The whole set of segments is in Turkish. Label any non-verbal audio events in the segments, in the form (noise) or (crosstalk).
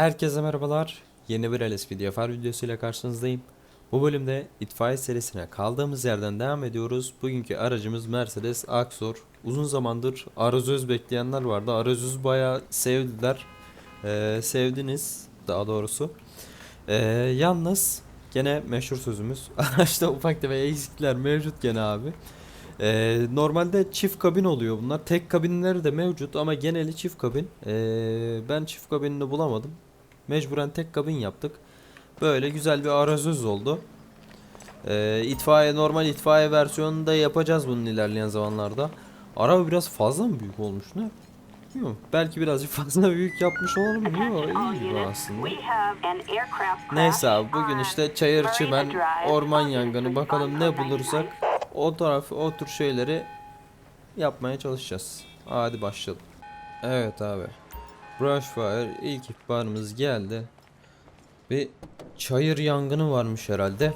Herkese merhabalar. Yeni bir LS VDFR videosuyla karşınızdayım. Bu bölümde itfaiye serisine kaldığımız yerden devam ediyoruz. Bugünkü aracımız Mercedes Axor. Uzun zamandır arazöz bekleyenler vardı. Arazöz bayağı sevdiler. Ee, sevdiniz daha doğrusu. Ee, yalnız gene meşhur sözümüz. (laughs) Araçta ufak tefek eksikler mevcut gene abi. Ee, normalde çift kabin oluyor bunlar. Tek kabinleri de mevcut ama geneli çift kabin. Ee, ben çift kabinini bulamadım. Mecburen tek kabin yaptık. Böyle güzel bir arazöz oldu. Ee, itfaiye normal itfaiye versiyonunu da yapacağız bunun ilerleyen zamanlarda. Araba biraz fazla mı büyük olmuş ne? Bilmiyorum. Belki birazcık (laughs) fazla büyük yapmış mi? Yok iyi gibi aslında. Neyse abi bugün işte çayır çimen, orman yangını bakalım ne bulursak o tarafı o tür şeyleri yapmaya çalışacağız. Hadi başlayalım. Evet abi. Brushfire ilk ihbarımız geldi. Bir çayır yangını varmış herhalde.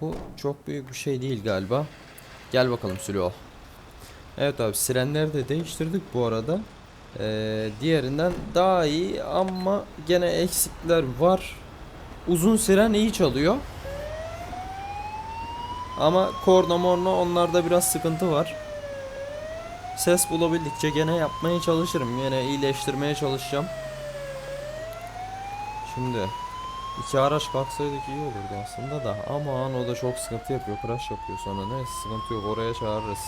Bu çok büyük bir şey değil galiba. Gel bakalım Sülo. Evet abi sirenleri de değiştirdik bu arada. Ee, diğerinden daha iyi ama gene eksikler var. Uzun siren iyi çalıyor. Ama korna morna onlarda biraz sıkıntı var. Ses bulabildikçe gene yapmaya çalışırım. Gene iyileştirmeye çalışacağım. Şimdi iki araç kalksaydık iyi olurdu aslında da. Aman o da çok sıkıntı yapıyor. Crash yapıyor sonra. Neyse sıkıntı yok. Oraya çağırırız.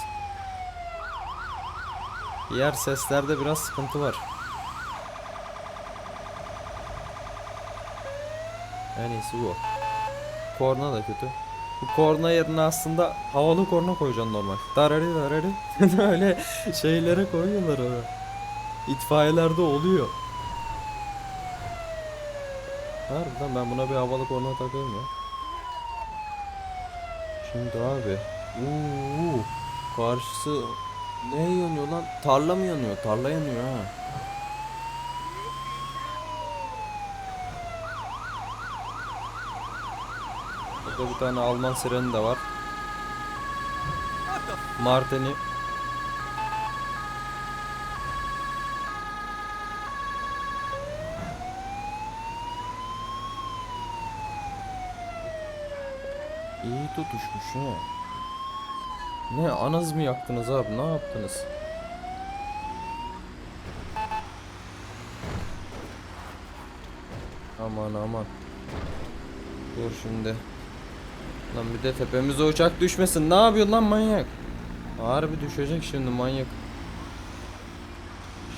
Diğer seslerde biraz sıkıntı var. En iyisi bu. Korna da kötü. Bu korna yerine aslında havalı korna koyacaksın normal. Darari darari. (laughs) Öyle şeylere koyuyorlar onu. İtfaiyelerde oluyor. Harbiden ben buna bir havalı korna takayım ya. Şimdi abi. Uuu. Karşısı ne yanıyor lan? Tarla mı yanıyor? Tarla yanıyor ha. Burada bir tane Alman sireni de var. Martini. İyi tutuşmuş ha. Ne anız mı yaktınız abi ne yaptınız? Aman aman. Dur şimdi. Lan bir de tepemize uçak düşmesin. Ne yapıyorsun lan manyak? Harbi düşecek şimdi manyak.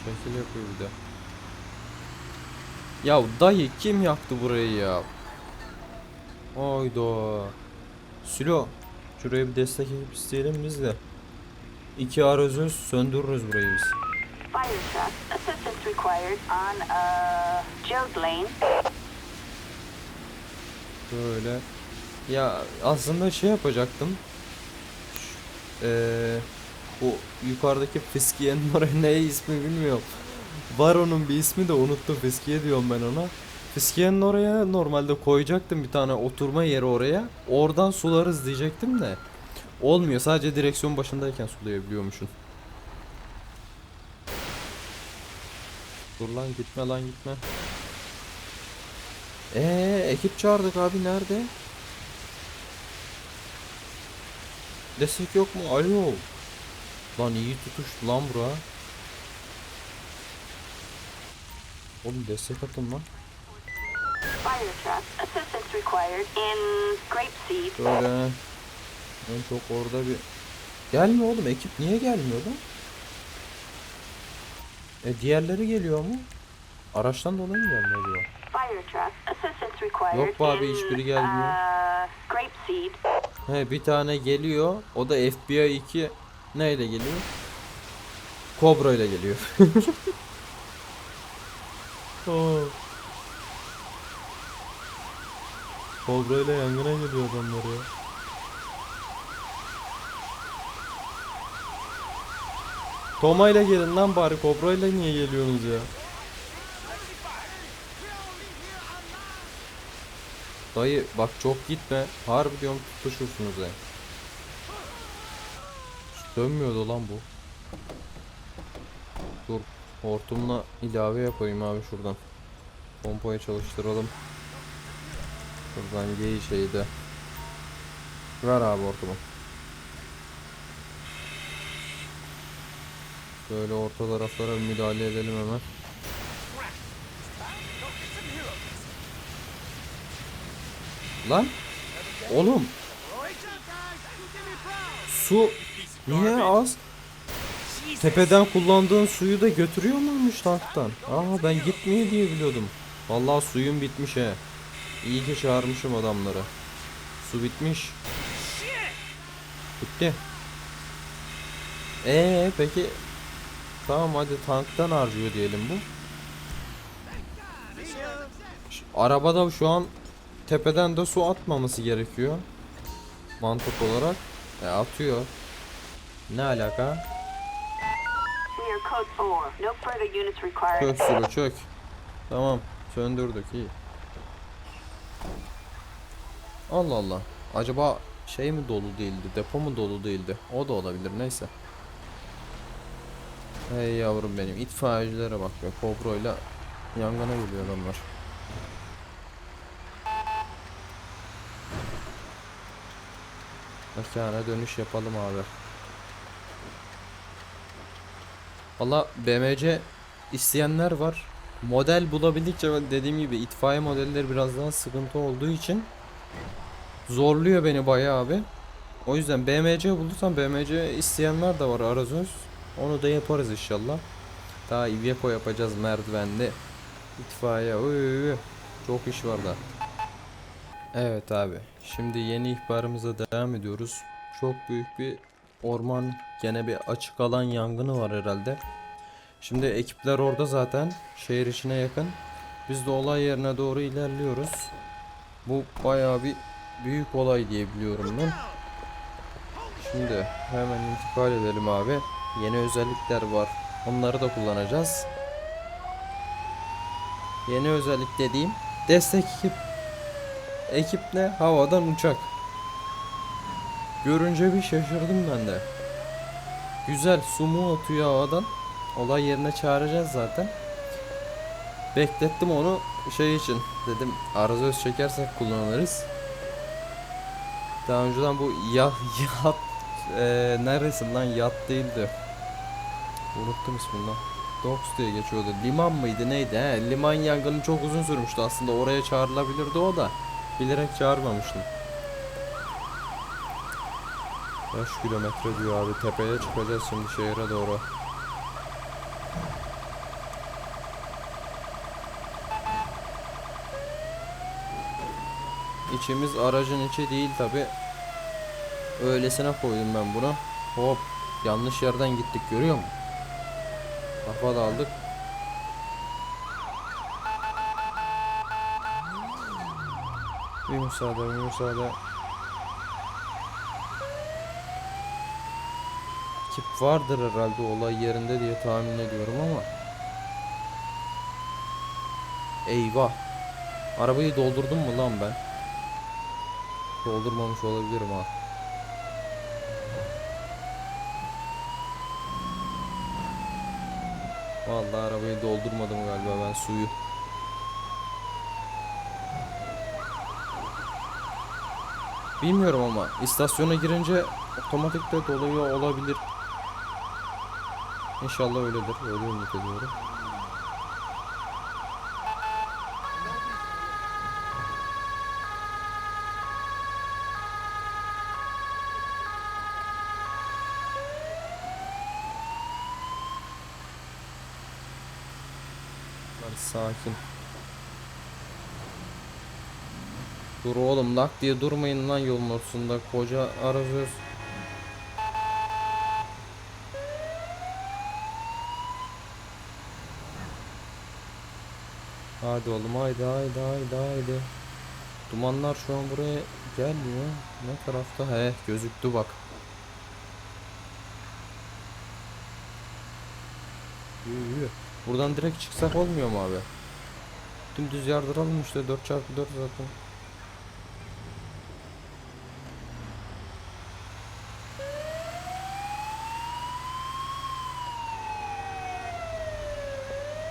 Şekil yapıyor bir de. Ya dayı kim yaktı burayı ya? Hayda. Sülo. Şuraya bir destek ekip isteyelim biz de. İki arazöz söndürürüz burayı biz. Uh. Böyle. Ya aslında şey yapacaktım. Ş- Eee bu yukarıdaki Fiskiye'nin oraya (laughs) ne ismi bilmiyorum. Var onun bir ismi de unuttum Fiskiye diyorum ben ona. Fiskiye'nin oraya normalde koyacaktım bir tane oturma yeri oraya. Oradan sularız diyecektim de. Olmuyor sadece direksiyon başındayken sulayabiliyormuşsun. Dur lan gitme lan gitme. Ee ekip çağırdık abi nerede? Destek yok mu? Alo. Lan iyi tutuştu lan bura. Oğlum destek atın lan. Şöyle. En çok orada bir... Gelme oğlum ekip niye gelmiyor lan? E diğerleri geliyor mu? Araçtan dolayı mı gelmiyor acaba? Yok be abi, hiçbiri gelmiyor. He bir tane geliyor. O da FBI 2 neyle geliyor? Cobra ile geliyor. (laughs) Oh. Cobra ile yangına geliyor adamlar ya. Toma ile gelin lan bari Cobra ile niye geliyorsunuz ya? Dayı bak çok gitme. Harbi diyorum tutuşursunuz ya. Dönmüyordu lan bu. Dur. Hortumla ilave yapayım abi şuradan. Pompayı çalıştıralım. Buradan gey şeyde. Ver abi ortamı. Böyle orta taraflara müdahale edelim hemen. Lan oğlum su niye az? Tepeden kullandığın suyu da götürüyor muymuş tanktan? Aa ben gitmiyor diye biliyordum. Vallahi suyum bitmiş he. İyi ki çağırmışım adamları. Su bitmiş. Bitti. Ee peki Tamam hadi tanktan harcıyor diyelim bu. Arabada şu an tepeden de su atmaması gerekiyor. Mantık olarak. E atıyor. Ne alaka? Near code 4. No further units required. Çök sürü çök. Tamam söndürdük iyi. Allah Allah. Acaba şey mi dolu değildi, depo mu dolu değildi? O da olabilir neyse. Hey yavrum benim itfaiyecilere bak ya Kobro'yla yangına geliyor adamlar. Mekana dönüş yapalım abi. Valla BMC isteyenler var. Model bulabildikçe dediğim gibi itfaiye modelleri biraz daha sıkıntı olduğu için zorluyor beni bayağı abi. O yüzden BMC bulursam BMC isteyenler de var arazöz. Onu da yaparız inşallah. Daha Iveco yapacağız merdivenli. İtfaiye. Uy, uy. Çok iş var da. Evet abi. Şimdi yeni ihbarımıza devam ediyoruz. Çok büyük bir orman gene bir açık alan yangını var herhalde. Şimdi ekipler orada zaten şehir içine yakın. Biz de olay yerine doğru ilerliyoruz. Bu bayağı bir büyük olay diye biliyorum ben. Şimdi hemen intikal edelim abi. Yeni özellikler var. Onları da kullanacağız. Yeni özellik dediğim destek ekip. Ekip ne? Havadan uçak. Görünce bir şaşırdım ben de. Güzel sumu atıyor havadan. Olay yerine çağıracağız zaten. Beklettim onu şey için dedim arazöz çekersek kullanırız. Daha önceden bu ya (laughs) yat eee neresi lan yat değildi. Unuttum ismini lan. Docks diye geçiyordu. Liman mıydı neydi he? Liman yangını çok uzun sürmüştü aslında oraya çağrılabilirdi o da. Bilerek çağırmamıştım. 5 kilometre diyor abi tepeye çıkacağız şimdi şehre doğru. İçimiz aracın içi değil tabi. Öylesine koydum ben bunu. Hop yanlış yerden gittik görüyor musun? Kafa daldık. Bir müsaade bir müsaade. Ekip vardır herhalde olay yerinde diye tahmin ediyorum ama. Eyvah. Arabayı doldurdum mu lan ben? Doldurmamış olabilirim ha. Vallahi arabayı doldurmadım galiba ben suyu. Bilmiyorum ama istasyona girince otomatikte doluyor olabilir. İnşallah öyledir. Öyle ümit ediyorum. Sakin. Dur oğlum lak diye durmayın lan yolun ortasında koca arazöz. Hadi oğlum haydi haydi haydi haydi. Dumanlar şu an buraya gelmiyor. Ne tarafta? He gözüktü bak. Yürü yürü. Buradan direkt çıksak olmuyor mu abi? Dümdüz yardıralım işte 4x4 zaten.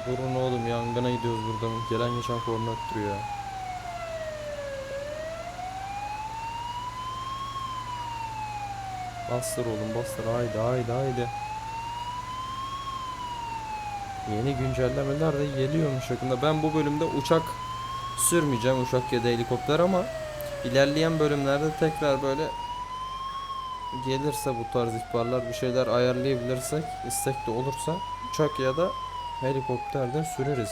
Durun oğlum yangına gidiyoruz buradan. Gelen geçen korna ya. Bastır oğlum bastır haydi haydi haydi. Yeni güncellemeler de geliyormuş yakında. Ben bu bölümde uçak sürmeyeceğim uçak ya da helikopter ama ilerleyen bölümlerde tekrar böyle gelirse bu tarz ihbarlar bir şeyler ayarlayabilirsek istek de olursa uçak ya da helikopterden süreriz.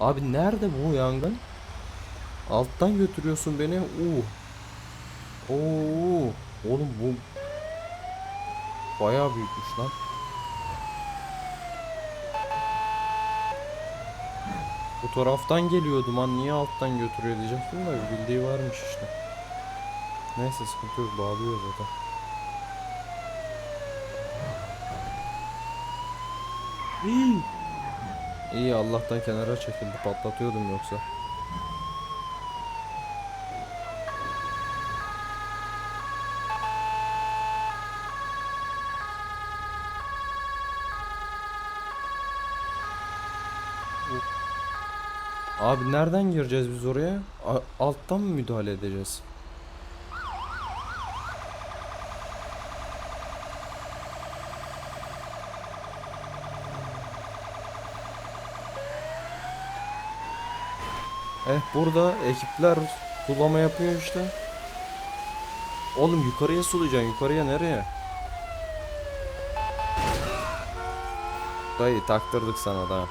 Abi nerede bu yangın? Alttan götürüyorsun beni. Uh. Oo. Oğlum bu bayağı büyükmüş lan. Bu taraftan geliyor duman niye alttan götürüyor diyecektim de bildiği varmış işte. Neyse sıkıntı yok bağlıyor zaten. İyi. İyi Allah'tan kenara çekildi patlatıyordum yoksa. Abi nereden gireceğiz biz oraya? A- alttan mı müdahale edeceğiz? Eh burada ekipler sulama yapıyor işte. Oğlum yukarıya sulayacaksın. Yukarıya nereye? Dayı taktırdık sana da.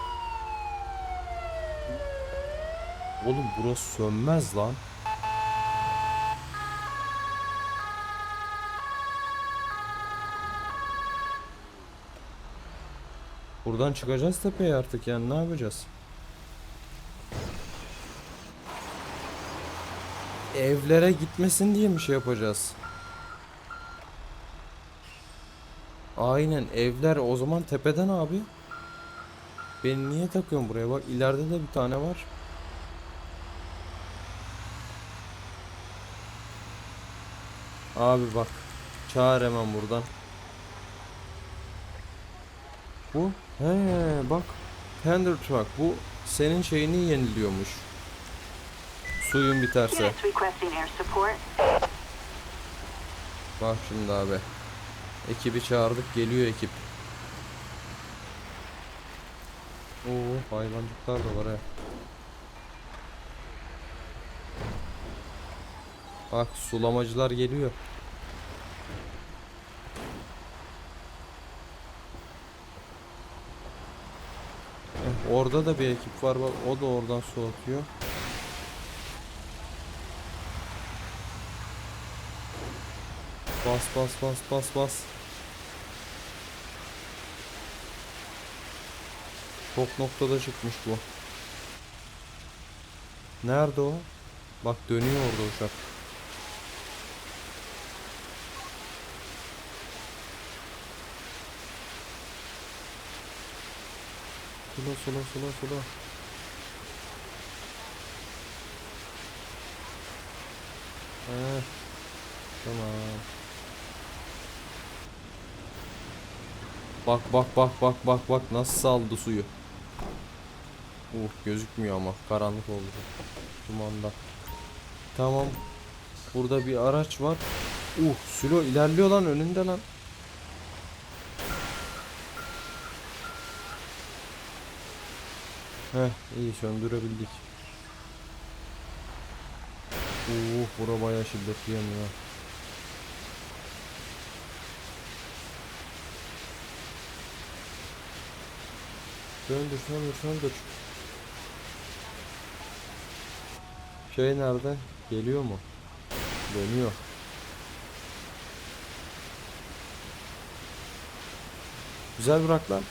Oğlum burası sönmez lan. Buradan çıkacağız tepeye artık yani ne yapacağız? Evlere gitmesin diye mi şey yapacağız? Aynen evler o zaman tepeden abi. Beni niye takıyorsun buraya bak ileride de bir tane var. Abi bak. Çağır hemen buradan. Bu? He bak. Tender truck. Bu senin şeyini yeniliyormuş. Suyun biterse. Bak şimdi abi. Ekibi çağırdık. Geliyor ekip. Oo hayvancıklar da var he. Bak sulamacılar geliyor. Eh, Orada da bir ekip var bak o da oradan su atıyor. Bas bas bas bas bas. Çok noktada çıkmış bu. Nerede o? Bak dönüyor orada uçak. Sula sula sula sula. Heh. Tamam. Bak bak bak bak bak bak nasıl saldı suyu. Uh gözükmüyor ama karanlık oldu. Dumanda. Tamam. Burada bir araç var. Uh Sülo ilerliyor lan önünde lan. Heh iyi söndürebildik. Uh bura bayağı şiddetli yanıyor. Söndür söndür söndür. Şey nerede? Geliyor mu? Dönüyor. Güzel bırak lan.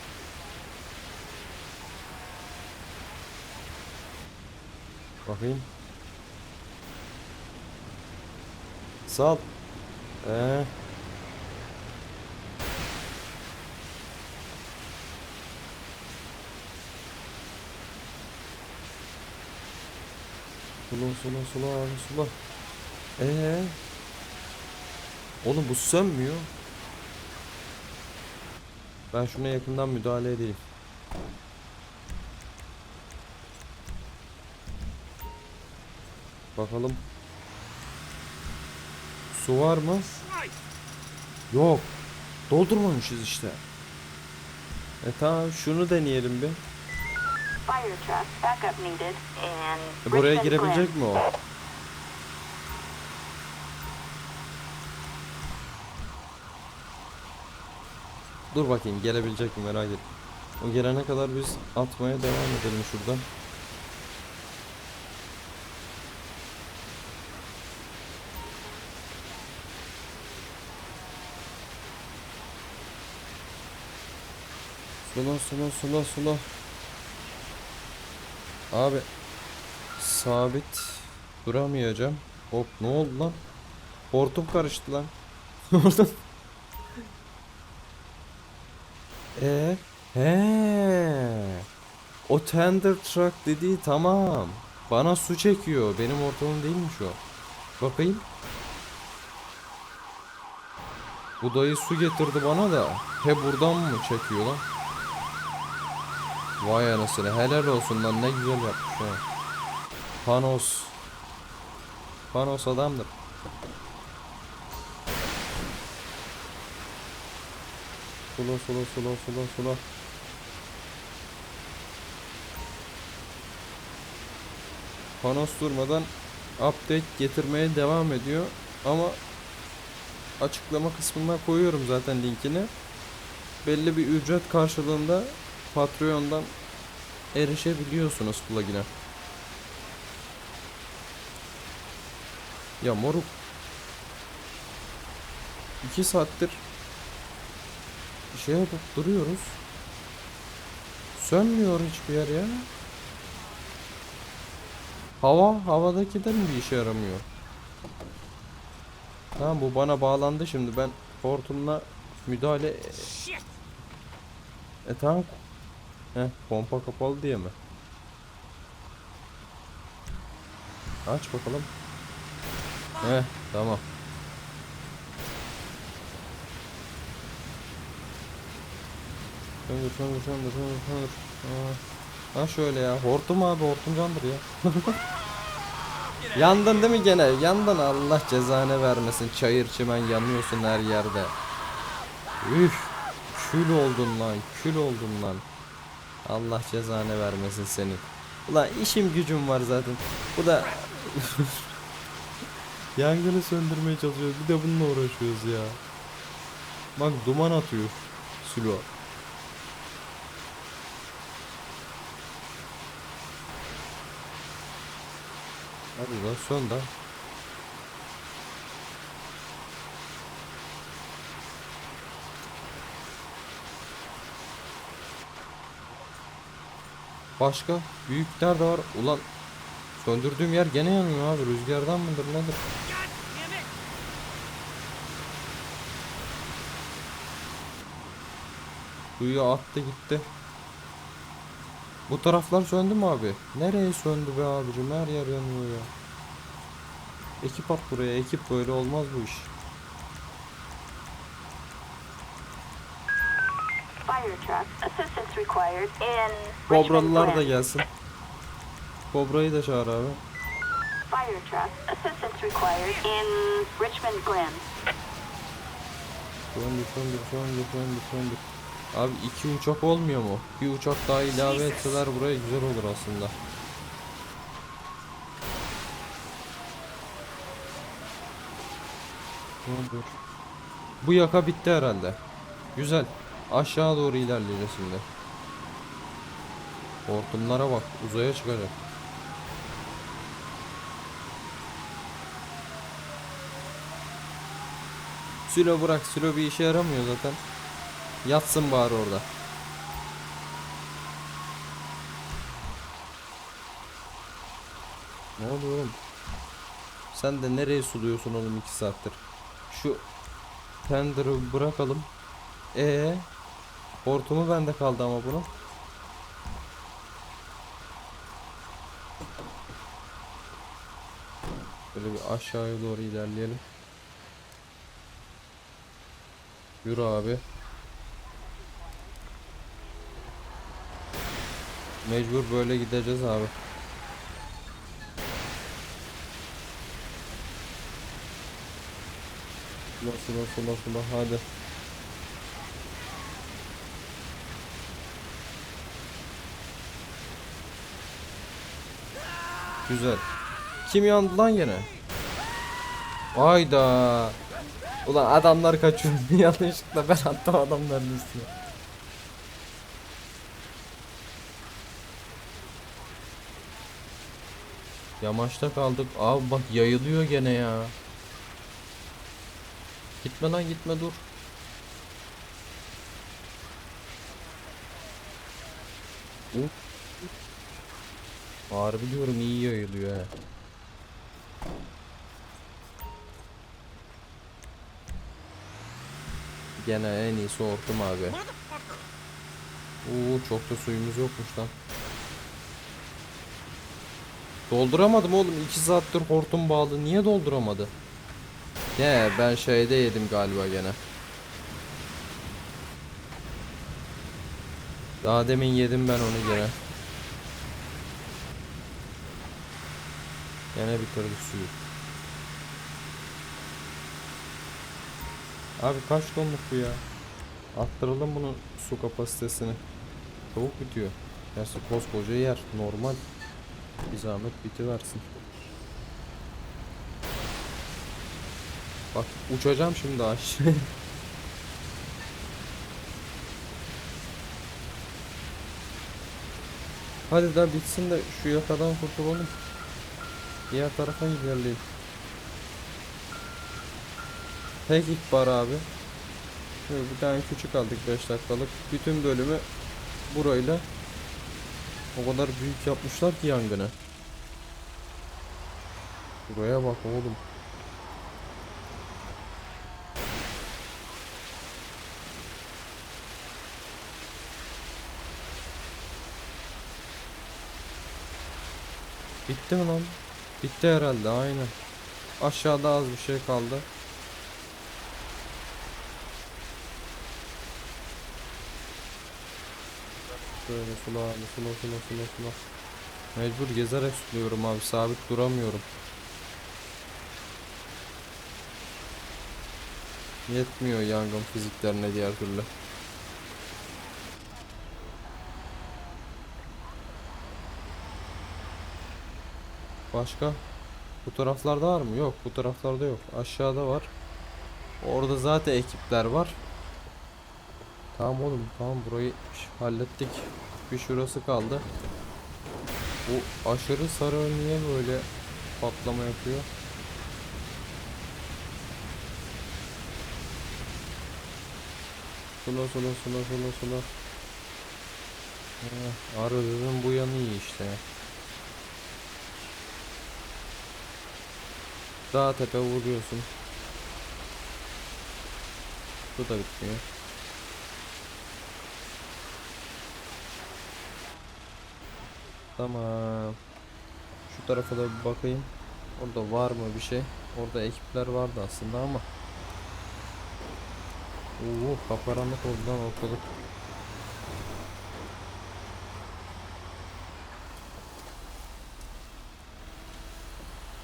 Bakayım. Sal. Ee. Sola sola sola abi. Ee. Oğlum bu sönmüyor. Ben şuna yakından müdahale edeyim. Bakalım. Su var mı? Yok. Doldurmamışız işte. E tamam şunu deneyelim bir. Fire truck, backup needed in E, buraya girebilecek mi o? Dur bakayım gelebilecek mi merak ettim. O gelene kadar biz atmaya devam edelim şuradan. Sula sula sula sula. Abi sabit duramayacağım. Hop ne oldu lan? Hortum karıştı lan. (laughs) Hortum. Ee, he. O tender truck dediği tamam. Bana su çekiyor. Benim ortamım değilmiş o. Bakayım. Bu dayı su getirdi bana da. He buradan mı çekiyor lan? Vay anasını helal olsun lan ne güzel yapmış ha. Panos. Panos adamdır. Sula sula sula sula sula. Panos durmadan update getirmeye devam ediyor ama açıklama kısmına koyuyorum zaten linkini. Belli bir ücret karşılığında Patreon'dan erişebiliyorsunuz plugin'e. Ya moruk 2 saattir şey yapıp duruyoruz. Sönmüyor hiçbir yer ya. Hava havadakinden mi bir işe yaramıyor? Tamam bu bana bağlandı şimdi ben hortumla müdahale E tamam Heh pompa kapalı diye mi? Aç bakalım. Heh tamam. Söndür söndür söndür söndür söndür. Ha şöyle ya. Hortum abi hortum candır ya. (laughs) Yandın değil mi gene? Yandın Allah cezanı vermesin. Çayır çimen yanıyorsun her yerde. Üf. Kül oldun lan. Kül oldun lan. Allah cezanı vermesin seni. Ulan işim gücüm var zaten. Bu da (laughs) Yangını söndürmeye çalışıyoruz. Bir de bununla uğraşıyoruz ya. Bak duman atıyor. Silo. Hadi lan sön da. Başka büyükler de var. Ulan söndürdüğüm yer gene yanıyor abi. Rüzgardan mıdır nedir? Suyu attı gitti. Bu taraflar söndü mü abi? Nereye söndü be abicim? Her yer yanıyor ya. Ekip at buraya. Ekip böyle olmaz bu iş. Fire truck, assistance required in Richmond Kobralılar da gelsin. Kobrayı da çağır abi. Fire truck, assistance required in Richmond Glen. Abi iki uçak olmuyor mu? Bir uçak daha ilave etseler buraya güzel olur aslında. Söndür. Bu yaka bitti herhalde. Güzel. Aşağı doğru ilerleyeceğiz şimdi. Hortumlara bak. Uzaya çıkacak. Silo bırak. Silo bir işe yaramıyor zaten. Yatsın bari orada. Ne oluyor oğlum? Sen de nereye suluyorsun oğlum iki saattir? Şu tender'ı bırakalım. E Hortumu bende kaldı ama bunun. Böyle bir aşağıya doğru ilerleyelim. Yürü abi. Mecbur böyle gideceğiz abi. Nasıl nasıl nasıl hadi. Güzel. Kim yandı lan gene? Hayda. Ulan adamlar kaçıyor. (laughs) Yanlışlıkla ben attım adamların üstüne. Yamaçta kaldık. Abi bak yayılıyor gene ya. Gitme lan gitme dur. Uf. Harbi diyorum iyi yayılıyor he. Gene en iyisi hortum abi. Oo çok da suyumuz yokmuş lan. Dolduramadım oğlum 2 saattir hortum bağlı niye dolduramadı? Ye ben şeyde yedim galiba gene. Daha demin yedim ben onu gene. Gene bitirdik suyu. Abi kaç tonluk bu ya? Arttıralım bunun su kapasitesini. Çabuk bitiyor. Gerçi koskoca yer normal. Bir zahmet bitiversin. Bak uçacağım şimdi aşağı. (laughs) Hadi daha bitsin de şu yakadan kurtulalım. Diğer tarafa ilerleyelim. Tek ihbar abi. Şöyle bir tane küçük aldık 5 dakikalık. Bütün bölümü burayla o kadar büyük yapmışlar ki yangını. Buraya bak oğlum. Bitti mi lan? Bitti herhalde aynen. Aşağıda az bir şey kaldı. Böyle sula abi sula sula sula sula. Mecbur gezerek suluyorum abi sabit duramıyorum. Yetmiyor yangın fiziklerine diğer türlü. Başka? Bu taraflarda var mı? Yok bu taraflarda yok. Aşağıda var. Orada zaten ekipler var. Tamam oğlum tamam burayı hallettik. Bir şurası kaldı. Bu aşırı sarı niye böyle patlama yapıyor? Sula sula sula sula sula. Arıların bu yanı iyi işte. Dağ tepe vuruyorsun. Bu da bitmiyor. Tamam. Şu tarafa da bir bakayım. Orada var mı bir şey? Orada ekipler vardı aslında ama. Oo, kaparanlık oldu lan ortalık.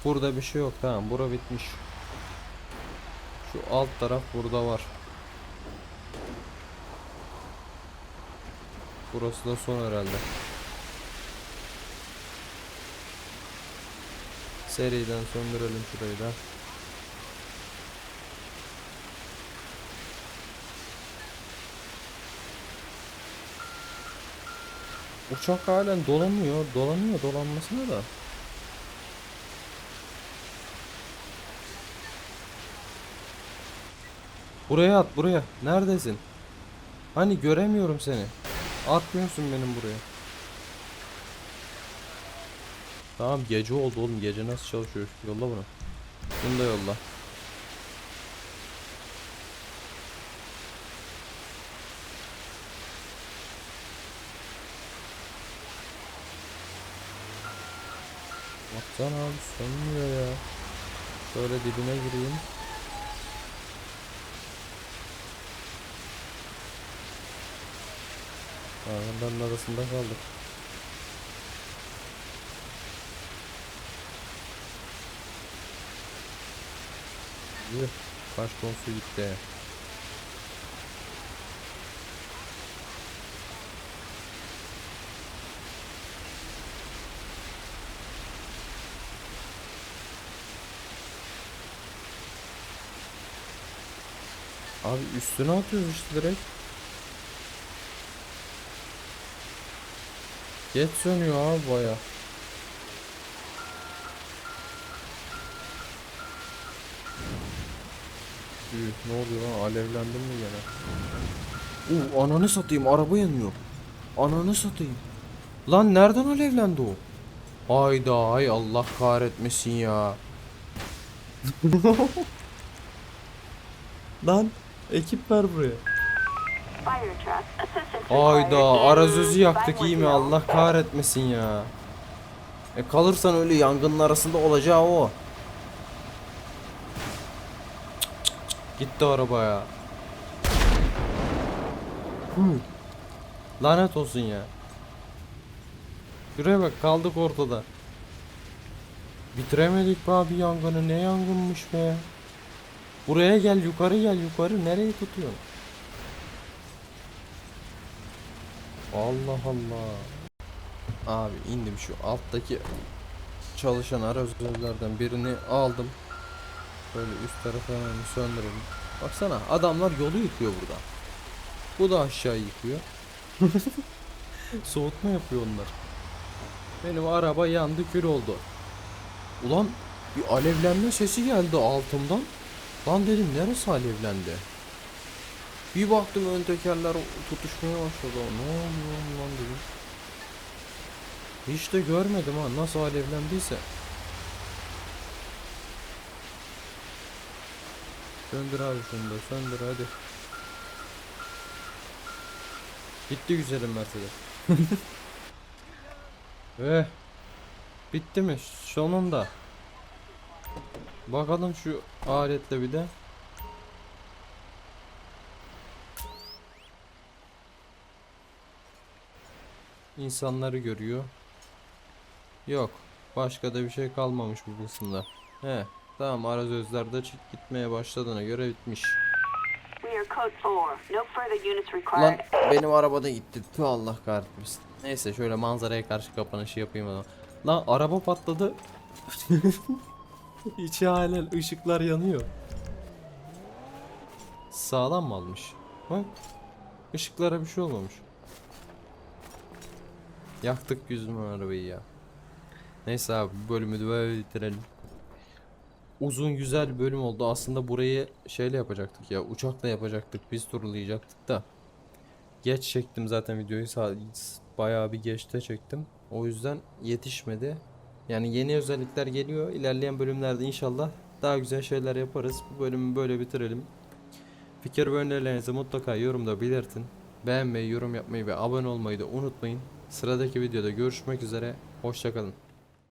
Burada bir şey yok tamam bura bitmiş. Şu alt taraf burada var. Burası da son herhalde. Seriden söndürelim şurayı da. Uçak halen dolanıyor. Dolanıyor dolanmasına da. Buraya at buraya. Neredesin? Hani göremiyorum seni. Atmıyorsun benim buraya. Tamam gece oldu oğlum. Gece nasıl çalışıyor? Yolla bunu. Bunu da yolla. Baksana abi sönmüyor ya. Şöyle dibine gireyim. Hayvanların arasında kaldık. Yürü. Başkonsul gitti. Abi üstüne atıyoruz işte direkt. Geç sönüyor abi baya. Üh, ne oluyor lan alevlendim mi gene? Uh ananı satayım araba yanıyor. Ananı satayım. Lan nereden alevlendi o? Hayda hay Allah kahretmesin ya. (laughs) Lan ekip ver buraya. Required. arazözü yaktık iyi mi. Allah kahretmesin ya. E kalırsan öyle yangının arasında olacağı o. Cık. Gitti araba ya. Lanet olsun ya. Şuraya bak kaldık ortada. Bitiremedik be abi yangını ne yangınmış be. Buraya gel yukarı gel yukarı nereye tutuyorsun? Allah Allah. Abi indim şu alttaki çalışan arazözlerden birini aldım. Böyle üst tarafa hemen söndürelim. Baksana adamlar yolu yıkıyor burada. Bu da aşağı yıkıyor. (laughs) Soğutma yapıyor onlar. Benim araba yandı kül oldu. Ulan bir alevlenme sesi geldi altımdan. Lan dedim neresi alevlendi? Bir baktım ön tekerler tutuşmaya başladı. Ne oluyor lan dedim. Hiç de görmedim ha nasıl alevlendiyse. Söndür abi şunu da söndür hadi. Gitti güzelim Mercedes. (laughs) eh. Bitti mi? Sonunda. Bakalım şu aletle bir de. İnsanları görüyor. Yok. Başka da bir şey kalmamış bu kısımda. He. Tamam arazözler de çık gitmeye başladığına göre bitmiş. We are code 4. No further units Lan benim arabada gitti. Tüh Allah kahretmesin. Neyse şöyle manzaraya karşı kapanışı yapayım zaman. Lan araba patladı. (laughs) İçi halen ışıklar yanıyor. Sağlam mı almış? Bak. Işıklara bir şey olmamış. Yaktık yüzümü arabayı ya. Neyse abi bu bölümü de böyle bitirelim. Uzun güzel bir bölüm oldu. Aslında burayı şeyle yapacaktık ya. Uçakla yapacaktık. Biz turlayacaktık da. Geç çektim zaten videoyu. Bayağı bir geçte çektim. O yüzden yetişmedi. Yani yeni özellikler geliyor. İlerleyen bölümlerde inşallah daha güzel şeyler yaparız. Bu bölümü böyle bitirelim. Fikir ve önerilerinizi mutlaka yorumda belirtin. Beğenmeyi, yorum yapmayı ve abone olmayı da unutmayın. Sıradaki videoda görüşmek üzere. Hoşçakalın.